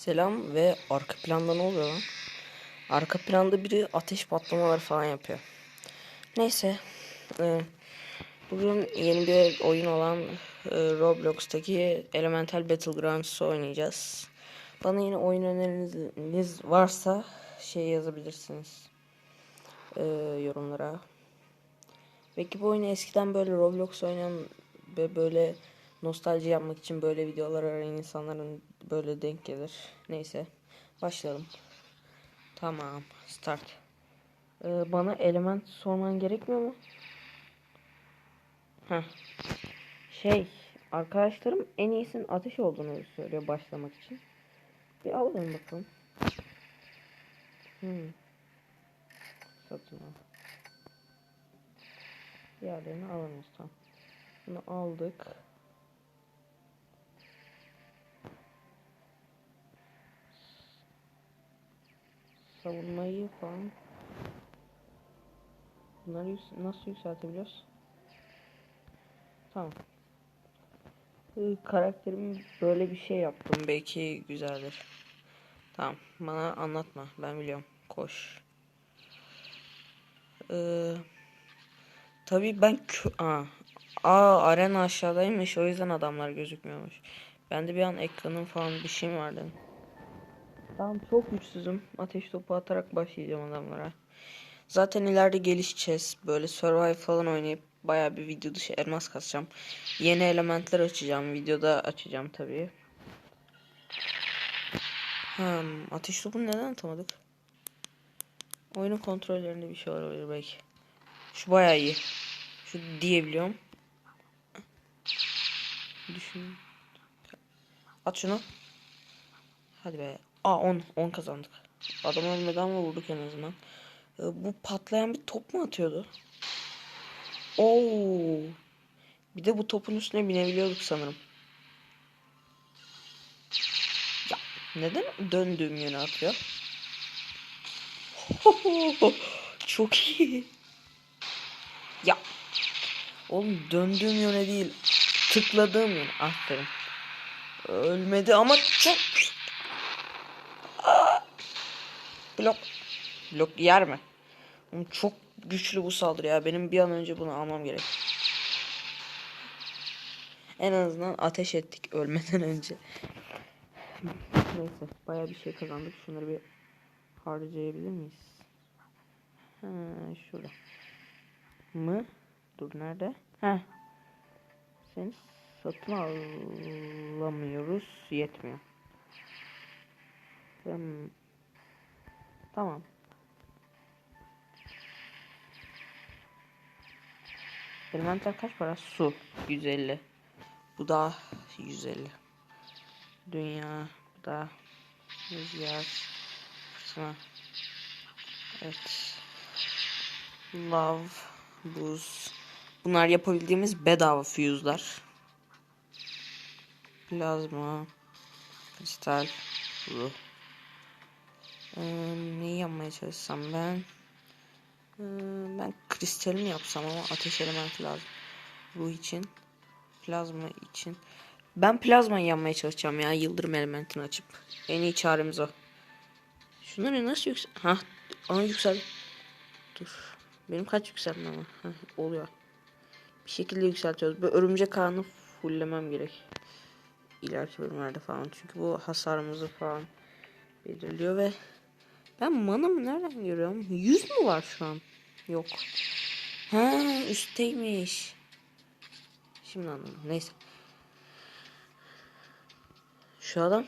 Selam ve arka planda ne oluyor lan? Arka planda biri ateş patlamaları falan yapıyor. Neyse. e, bugün yeni bir oyun olan e, Roblox'taki Elemental Battlegrounds oynayacağız. Bana yine oyun öneriniz varsa şey yazabilirsiniz. e, yorumlara. Belki bu oyunu eskiden böyle Roblox oynayan ve böyle nostalji yapmak için böyle videolar arayan insanların böyle denk gelir. Neyse başlayalım. Tamam start. Ee, bana element sorman gerekmiyor mu? Heh. Şey arkadaşlarım en iyisinin ateş olduğunu söylüyor başlamak için. Bir alalım bakalım. Hmm. Satın al. Diğerlerini alamıyoruz tamam. Bunu aldık. Savunmayı falan. Bunları nasıl yükseltebiliyoruz? Tamam. Ee, karakterimi böyle bir şey yaptım. Belki güzeldir. Tamam. Bana anlatma. Ben biliyorum. Koş. Ee, tabii ben kö- Aa, Aa arena aşağıdaymış. O yüzden adamlar gözükmüyormuş. Ben de bir an ekranın falan bir şey mi var dedim. Tamam çok güçsüzüm. Ateş topu atarak başlayacağım adamlara. Zaten ileride gelişeceğiz. Böyle survive falan oynayıp baya bir video dışı elmas kasacağım. Yeni elementler açacağım. Videoda açacağım tabii. Hmm, ateş topunu neden atamadık? Oyunun kontrollerinde bir şey olabilir belki. Şu baya iyi. Şu diyebiliyorum. Düşün. At şunu. Hadi be. Aa 10. 10 kazandık. Adam ölmeden vurduk en azından. Ee, bu patlayan bir top mu atıyordu? Oo. Bir de bu topun üstüne binebiliyorduk sanırım. Ya neden döndüğüm yöne atıyor? Çok iyi. Ya. Oğlum döndüğüm yöne değil. Tıkladığım yöne. Aferin. Ölmedi ama çok Blok. Blok yer mi? Çok güçlü bu saldırı ya. Benim bir an önce bunu almam gerek. En azından ateş ettik ölmeden önce. Neyse baya bir şey kazandık. Şunları bir harcayabilir miyiz? Ha, şurada. Mı? Dur nerede? Ha. Seni satın alamıyoruz. Yetmiyor. Hmm. Tamam. Elemental kaç para? Su. 150. Bu da 150. Dünya. Bu da rüzgar. Fırtına. Evet. Love. Buz. Bunlar yapabildiğimiz bedava fuse'lar. Plazma. Kristal. Ruh. Ee, neyi yapmaya çalışsam ben? Ee, ben kristal mi yapsam ama ateş elementi lazım. Ruh için. Plazma için. Ben plazmayı yapmaya çalışacağım ya. Yıldırım elementini açıp. En iyi çaremiz o. Şunları nasıl yüksel... Ha, onu yüksel. Dur. Benim kaç yükseltmem ama. Heh, oluyor. Bir şekilde yükseltiyoruz. Böyle örümcek ağını fulllemem gerek. İleriki bölümlerde falan. Çünkü bu hasarımızı falan belirliyor ve ben manamı nereden görüyorum? 100 mü var şu an? Yok. Ha üstteymiş. Şimdi anladım. Neyse. Şu adam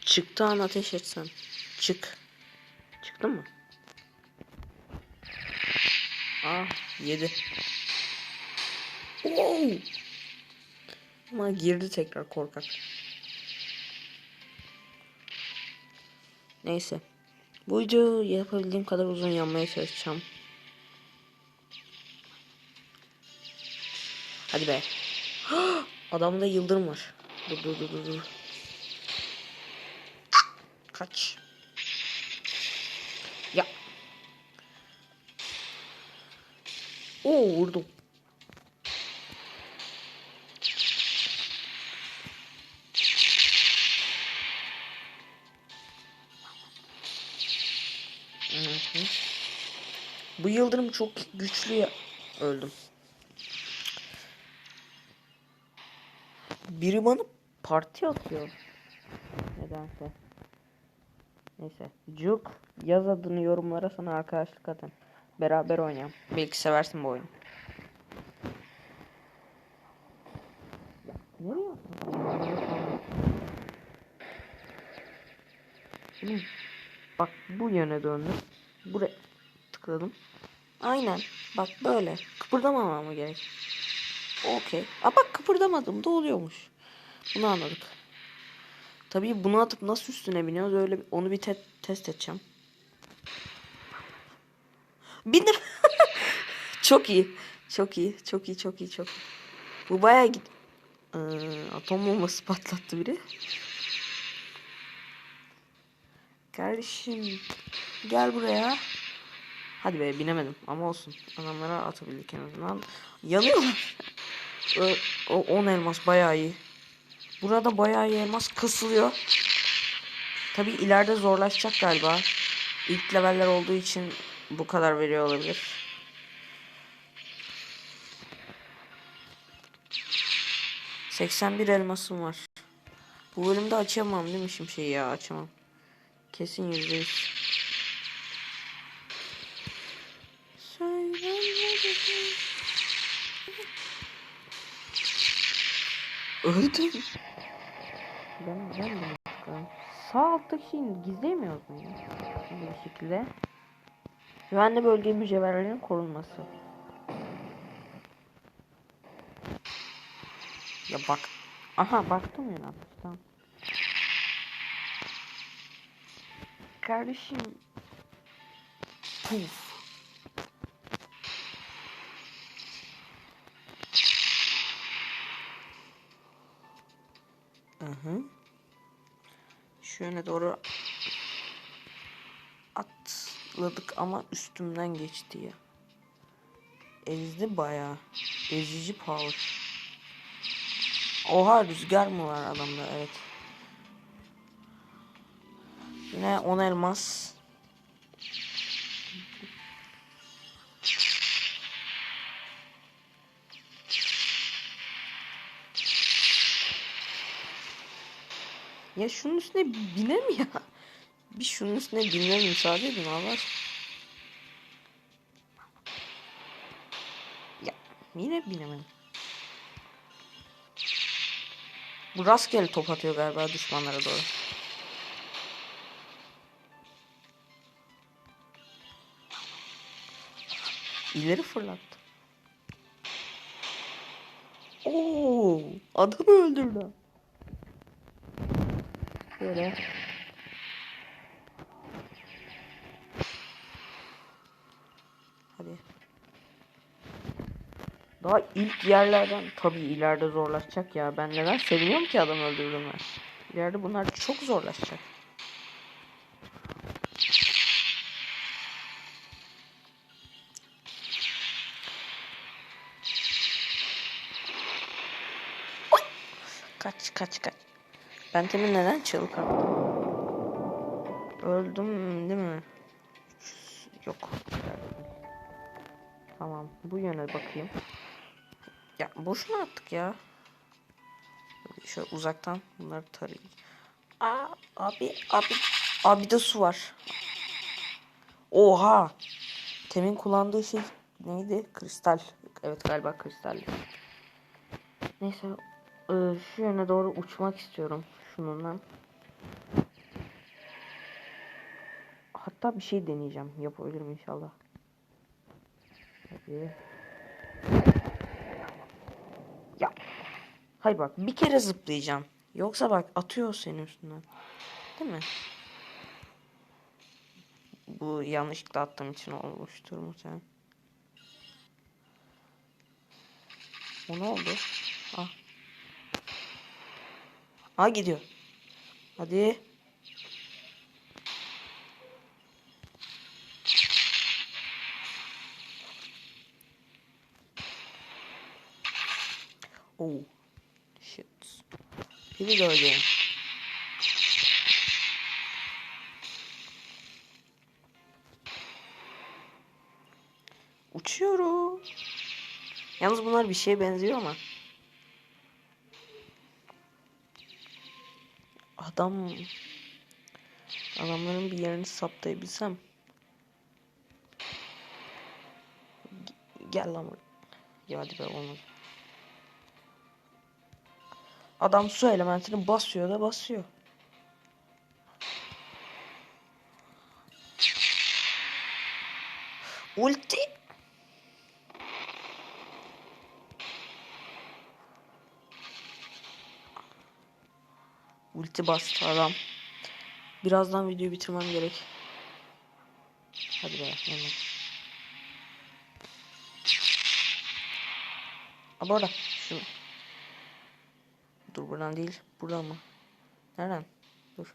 çıktı an ateş etsen. Çık. Çıktı mı? Ah yedi. Oo. Ama girdi tekrar korkak. Neyse. Bu videoyu yapabildiğim kadar uzun yapmaya çalışacağım. Hadi be. Adamda yıldırım var. Dur dur dur. dur. Kaç. Ya. Oo vurdum. Yıldırım çok güçlü ya- öldüm. Biri bana parti atıyor. Nedense. Neyse. Cuk yaz adını yorumlara sana arkadaşlık atın. Beraber oynayalım. Belki seversin bu oyunu. Nereye bak bu yöne döndüm. Buraya tıkladım. Aynen. Bak böyle. Kıpırdamamam gerek? Okey. Aa bak kıpırdamadım da oluyormuş. Bunu anladık. Tabii bunu atıp nasıl üstüne biniyoruz öyle onu bir te- test edeceğim. Bindim. çok iyi. Çok iyi. Çok iyi. Çok iyi. Çok iyi. Bu bayağı git. Ee, atom bombası patlattı biri. Kardeşim gel buraya. Hadi be binemedim ama olsun. Adamlara atabildik en azından. Yanıyor. o, 10 elmas bayağı iyi. Burada bayağı iyi elmas kısılıyor. Tabi ileride zorlaşacak galiba. İlk leveller olduğu için bu kadar veriyor olabilir. ...81 elmasım var. Bu bölümde açamam değil mi şimşeği ya açamam. Kesin %100. Öldüm. Ben, ben de bakalım. Sağ alttaki şeyi gizleyemiyoruz mu ya? Bir şekilde. Güvenli bölge mücevherlerin korunması. Ya bak. Aha baktım ya Tamam. Kardeşim. Puf. Aha. Şu yöne doğru atladık ama üstümden geçti ya. Ezdi bayağı. Ezici power. Oha rüzgar mı var adamda evet. Yine 10 elmas. Ya şunun üstüne biner mi ya? Bir şunun üstüne binmem müsaade edin Allah. Ya yine binemedim. Bu rastgele top atıyor galiba düşmanlara doğru. İleri fırlattı. Oo, adamı öldürdü. Böyle. Hadi. Daha ilk yerlerden tabii ileride zorlaşacak ya. Ben neden seviniyorum ki adam öldürdüğümü. İleride bunlar çok zorlaşacak. Kaç kaç kaç. Ben temin neden çığlık attım? Öldüm değil mi? Yok. Tamam. Bu yöne bakayım. Ya boşuna attık ya. Şöyle uzaktan bunları tarayayım. Aa abi abi abi de su var. Oha. Temin kullandığı şey neydi? Kristal. Evet galiba kristal. Neyse şu yöne doğru uçmak istiyorum şununla. Hatta bir şey deneyeceğim. Yapabilirim inşallah. Hadi. Ya. Hayır bak bir kere zıplayacağım. Yoksa bak atıyor senin üstünden. Değil mi? Bu yanlışlıkla attığım için olmuştur muhtemelen. O ne oldu? Ah gidiyor. Hadi. Oh. Shit. Here we go again. Uçuyorum. Yalnız bunlar bir şeye benziyor ama. Adam adamların bir yerini saptayabilsem. Gel lan. Ya hadi be olmadı. Adam su elementini basıyor da basıyor. Ulti. Ulti bastı adam. Birazdan videoyu bitirmem gerek. Hadi be. Hemen. Bu arada şunu. Dur buradan değil. Buradan mı? Nereden? Dur.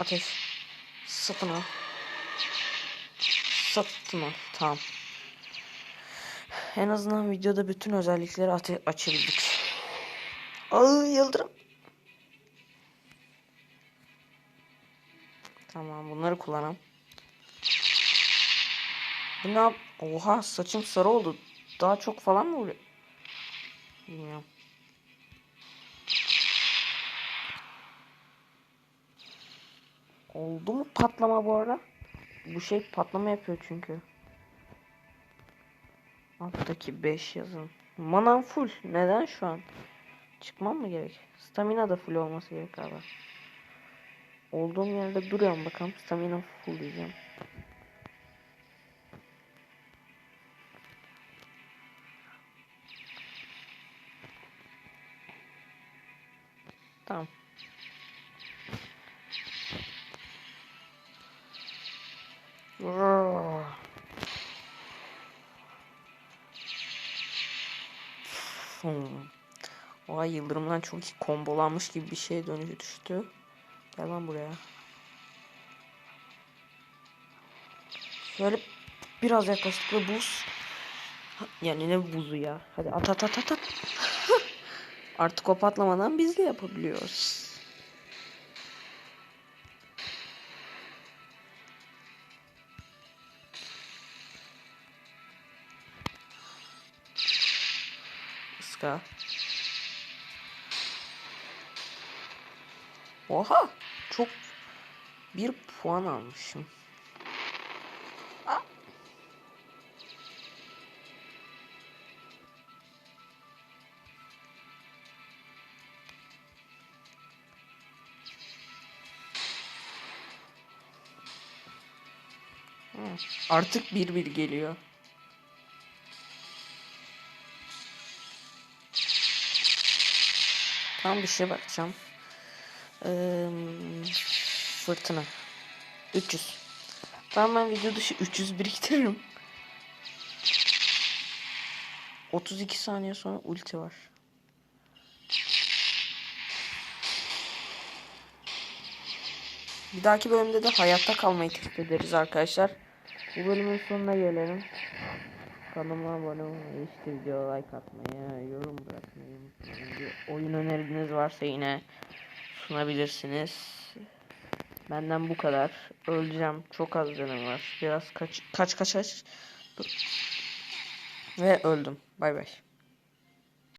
Ateş. Satın al. Satın al. Tamam. En azından videoda bütün özellikleri ate- açabildik. Aa yıldırım. Tamam bunları kullanalım. Bu ne yap? Oha saçım sarı oldu. Daha çok falan mı oluyor? Bilmiyorum. Oldu mu patlama bu arada? Bu şey patlama yapıyor çünkü. Alttaki 5 yazın. Manam full. Neden şu an? Çıkmam mı gerek? Stamina da full olması gerek abi. Olduğum yerde duruyorum bakalım. Stamina full diyeceğim. Tamam. Hmm. Oha yıldırımdan çok iyi kombolanmış gibi bir şeye dönüşü düştü. Gel lan buraya. Şöyle biraz yaklaştık ve buz. Yani ne buzu ya. Hadi at at at at at. Artık o patlamadan biz de yapabiliyoruz. Iska. Oha! Çok bir puan almışım. Artık bir bir geliyor. Tam bir şey bakacağım. Ee, fırtına. 300. Tamam ben video dışı 300 biriktiririm. 32 saniye sonra ulti var. Bir dahaki bölümde de hayatta kalmayı test ederiz arkadaşlar. Bu bölümün sonuna gelelim. Kanalıma abone olmayı, işte video like atmayı, yorum bırakmayı unutmayın. Oyun öneriniz varsa yine sunabilirsiniz. Benden bu kadar. Öleceğim. Çok az canım var. Biraz kaç kaç kaç kaç. Dur. Ve öldüm. Bay bay.